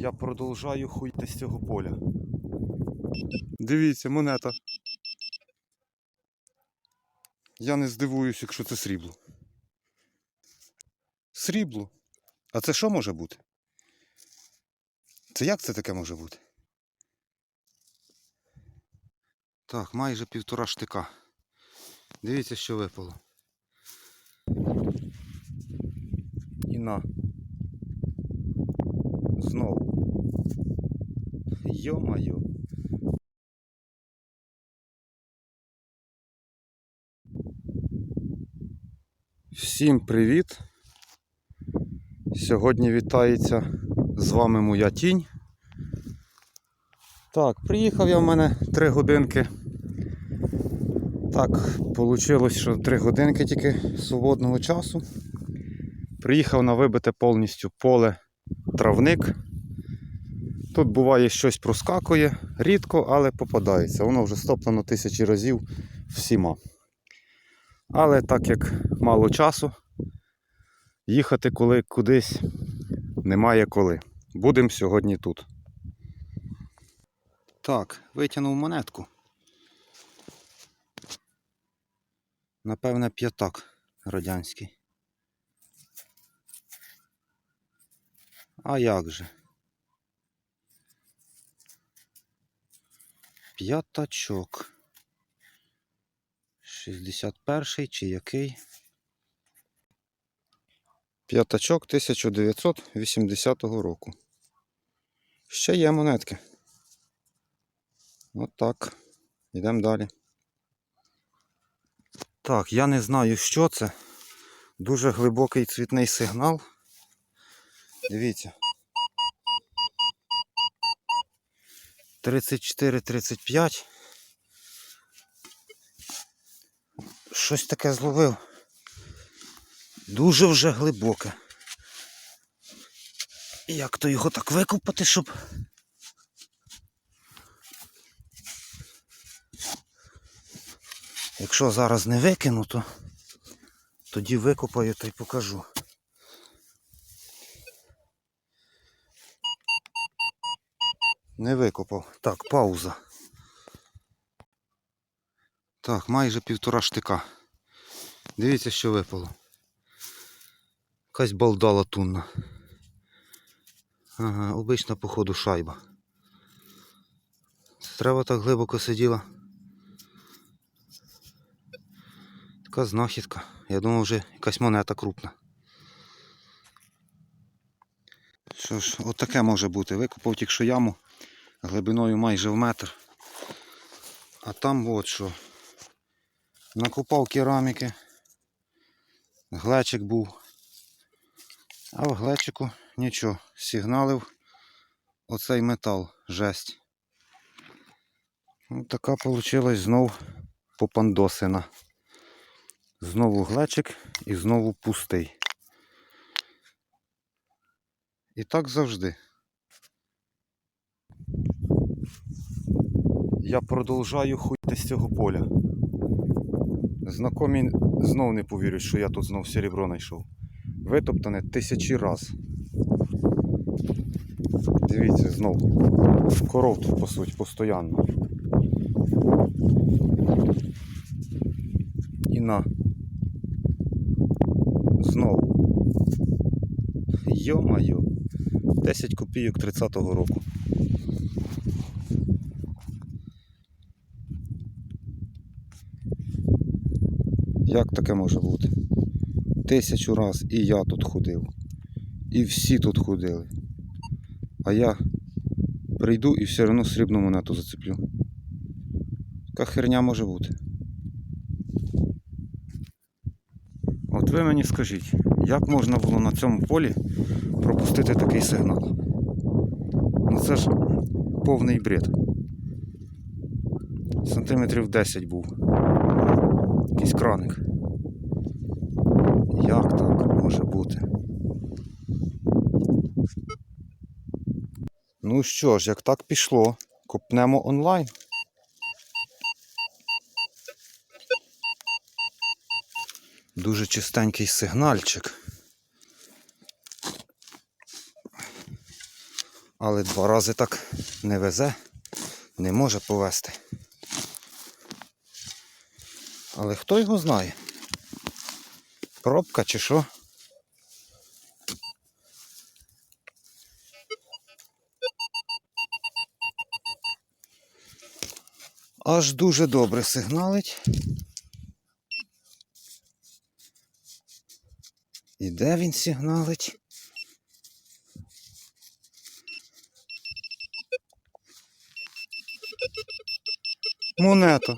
Я продовжаю хуйти з цього поля. Дивіться, монета. Я не здивуюсь, якщо це срібло. Срібло. А це що може бути? Це як це таке може бути? Так, майже півтора штика. Дивіться, що випало. І на. Знову. Йо-майо. Всім привіт! Сьогодні вітається з вами моя тінь. Так, приїхав я в мене 3 годинки. Так, вийшло, що 3 годинки тільки свободного часу. Приїхав на вибите повністю поле травник. Тут буває щось проскакує, рідко, але попадається. Воно вже стоплено тисячі разів всіма. Але так як мало часу, їхати коли кудись немає коли. Будемо сьогодні тут. Так, витягнув монетку. Напевне, п'ятак радянський. А як же? П'ятачок. 61 чи який? П'ятачок 1980 року. Ще є монетки. От так. Йдемо далі. Так, я не знаю, що це. Дуже глибокий цвітний сигнал. Дивіться. 34-35. Щось таке зловив. Дуже вже глибоке. Як то його так викопати, щоб. Якщо зараз не викину, то тоді викопаю та й покажу. Не викопав. Так, пауза. Так, майже півтора штика. Дивіться, що випало. Якась балда латунна. Ага, обична, походу, шайба. Треба так глибоко сиділа. Така знахідка. Я думав, вже якась монета крупна. Що ж, отаке може бути. Викопав тільки що яму глибиною майже в метр. А там от що. Накопав кераміки. Глечик був. А в глечику нічого. Сигналив оцей метал, жесть. Ось така вийшла знов попандосина. Знову глечик і знову пустий. І так завжди. Я продовжаю хуйти з цього поля. Знакомі знов не повірять, що я тут знов серебро знайшов. Витоптане тисячі раз. Дивіться, знов. Коров тут пасуть постійно. І на. Знову. Йо-майо. 10 копійок 30-го року. Як таке може бути? Тисячу раз і я тут ходив. І всі тут ходили. А я прийду і все одно срібну монету зацеплю. Така херня може бути. От ви мені скажіть, як можна було на цьому полі пропустити такий сигнал? Ну це ж повний бред. Сантиметрів 10 був. Якийсь краник. Як так може бути? Ну що ж, як так пішло, копнемо онлайн. Дуже чистенький сигнальчик. Але два рази так не везе, не може повезти. Але хто його знає? Пробка чи що? Аж дуже добре сигналить. І де він сигналить? Монета.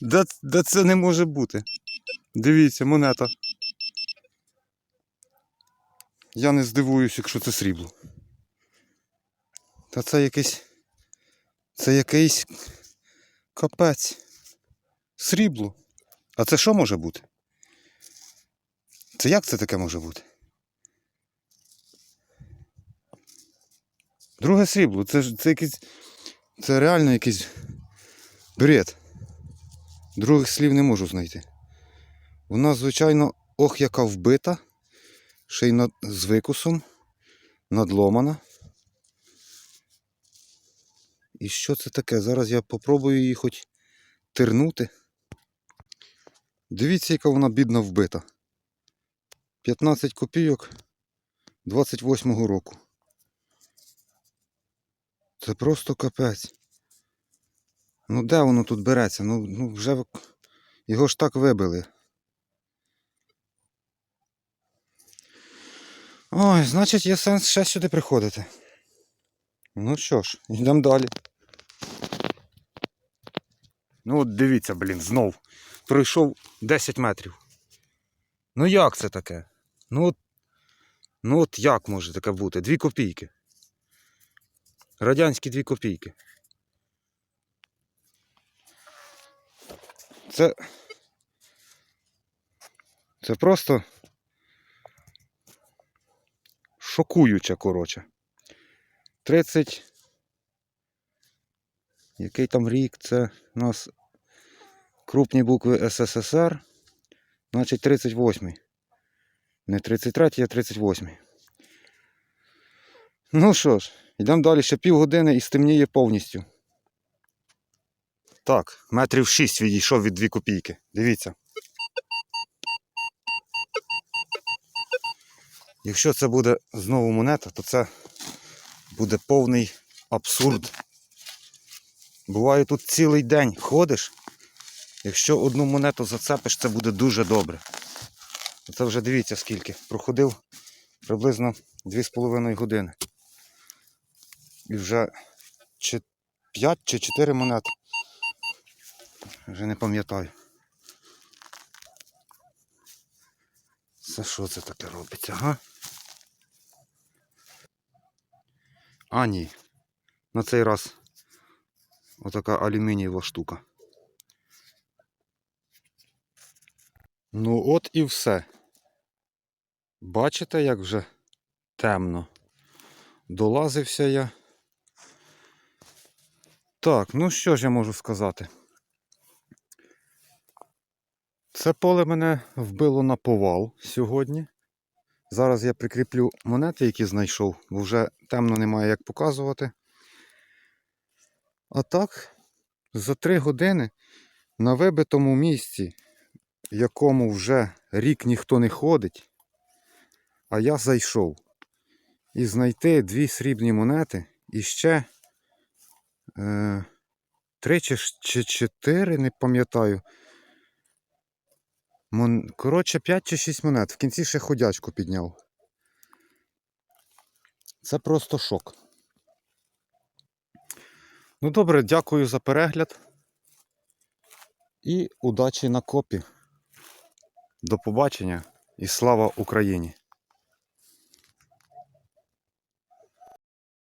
Де, де це не може бути? Дивіться, монета. Я не здивуюсь, якщо це срібло. Та це якийсь. Це якийсь капець. Срібло. А це що може бути? Це як це таке може бути? Друге срібло. Це це якийсь. Це реально якийсь бред. Других слів не можу знайти. Вона, звичайно, ох, яка вбита. Ще й над, з викусом. Надломана. І що це таке? Зараз я попробую її хоч тернути. Дивіться, яка вона бідна вбита. 15 копійок 28-го року. Це просто капець. Ну де воно тут береться? Ну, ну вже його ж так вибили. Ой, значить є сенс ще сюди приходити. Ну що ж, йдемо далі. Ну от дивіться, блін, знов. Пройшов 10 метрів. Ну як це таке? Ну от, ну от як може таке бути? Дві копійки. Радянські дві копійки. Це. Це просто шокуюче, коротше. 30. Який там рік? Це у нас крупні букви СССР. Значить 38. Не 33, а 38. Ну що ж, йдемо далі ще півгодини і стемніє повністю. Так, метрів 6 відійшов від 2 копійки. Дивіться. Якщо це буде знову монета, то це буде повний абсурд. Буває тут цілий день ходиш. Якщо одну монету зацепиш, це буде дуже добре. Це вже дивіться скільки. Проходив приблизно 2,5 години. І вже 5 чи 4 монети. Вже не пам'ятаю. Це що це таке робиться, га? А, ні. На цей раз отака алюмінієва штука. Ну от і все. Бачите, як вже темно. Долазився я. Так, ну що ж я можу сказати? Це поле мене вбило на повал сьогодні. Зараз я прикріплю монети, які знайшов, бо вже темно немає як показувати. А так, за три години на вибитому місці, якому вже рік ніхто не ходить, а я зайшов. І знайти дві срібні монети і ще е, три чи чотири, не пам'ятаю. Мон... Коротше, 5 чи 6 монет. В кінці ще ходячку підняв. Це просто шок. Ну добре, дякую за перегляд. І удачі на копі. До побачення і слава Україні!